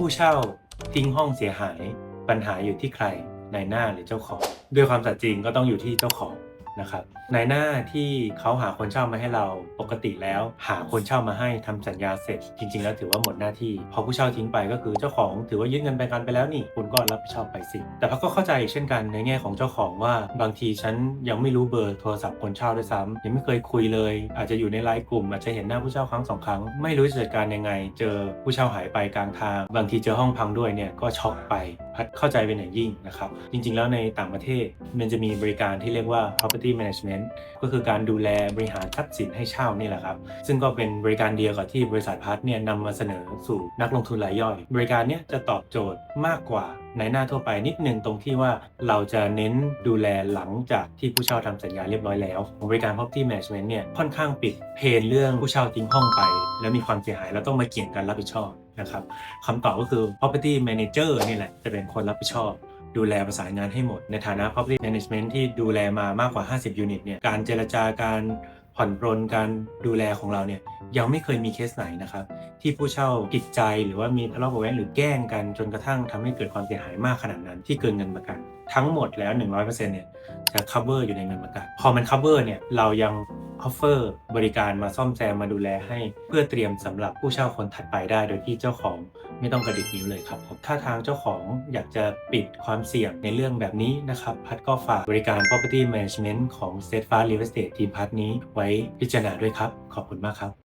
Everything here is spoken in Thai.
ผู้เช่าทิ้งห้องเสียหาย ปัญหาอยู่ที่ใครนายหน้าหรือเจ้าของ ด้วยความสัตย์จริงก็ต้องอยู่ที่เจ้าของนะครับนายหน้าที่เขาหาคนเช่ามาให้เรา กติแล้ว หาคนเช่ามาให้ทำสัญญาเสร็จ จริง ๆ แล้วถือว่าหมดหน้าที่ พอผู้เช่าทิ้งไปก็คือเจ้าของถือว่ายึดเงินไปกันไปแล้วนี่คุณก็รับผิดชอบไปสิ แต่พักก็เข้าใจเช่นกันในแง่ของเจ้าของว่าบางทีฉันยังไม่รู้เบอร์โทรศัพท์คนเช่าด้วยซ้ำยังไม่เคยคุยเลย อาจจะอยู่ในไลน์กลุ่ม อาจจะเห็นหน้าผู้เช่าครั้งสองครั้ง ไม่รู้จะจัดการยังไง เจอผู้เช่าหายไปกลางทาง บางทีเจอห้องพังด้วยเนี่ยก็ช็อกไปพัดเข้าใจเป็นอย่างยิ่งนะครับจริง ๆ แล้วในต่างประเทศมันจะมีบริการที่เรียกว่า property management ก็คือการดูแลบริหารทรัพย์สินให้เช่านี่แหละครับ ซึ่งก็เป็นบริการเดียวกับที่บริษัทพัฒน์เนี่ยนำมาเสนอสู่นักลงทุนรายย่อย บริการเนี้ยจะตอบโจทย์มากกว่าในหน้าทั่วไปนิดนึงตรงที่ว่าเราจะเน้นดูแลหลังจากที่ผู้เช่าทำสัญญาเรียบร้อยแล้วบริการ property management เนี่ยค่อนข้างปิดเพนเรื่องผู้เช่าทิ้งห้องไป แล้วมีความเสียหายแล้วต้องมาเกี่ยงกันรับผิดชอบนะครับคำตอบก็คือ property manager นี่แหละจะเป็นคนรับผิดชอบดูแลประสานงานให้หมด ในฐานะ property management ที่ดูแลมามากกว่า 50ยูนิตเนี่ย การเจรจาการ ผ่อนปรนการดูแลของเราเนี่ยยังไม่เคยมีเคสไหนนะครับ ที่ผู้เช่าผิดใจหรือว่ามีทะเลาะเบาแว้งหรือแกล้งกันจนกระทั่งทำให้เกิดความเสียหายมากขนาดนั้นที่เกินเงินประกัน ทั้งหมดแล้ว 100%เนี่ยจะ cover อยู่ในเงินประกัน พอมัน cover เนี่ยเรายัง ออฟเฟอร์บริการมาซ่อมแซมมาดูแลให้ เพื่อเตรียมสำหรับผู้เช่าคนถัดไปได้โดยที่เจ้าของไม่ต้องกระดิกนิ้วเลยครับถ้าทางเจ้าของอยากจะปิดความเสี่ยงในเรื่องแบบนี้นะครับ พัดก็ฝากบริการ property management ของ State Fast Real Estate ทีมพัดนี้ไว้พิจารณาด้วยครับ ขอบคุณมากครับ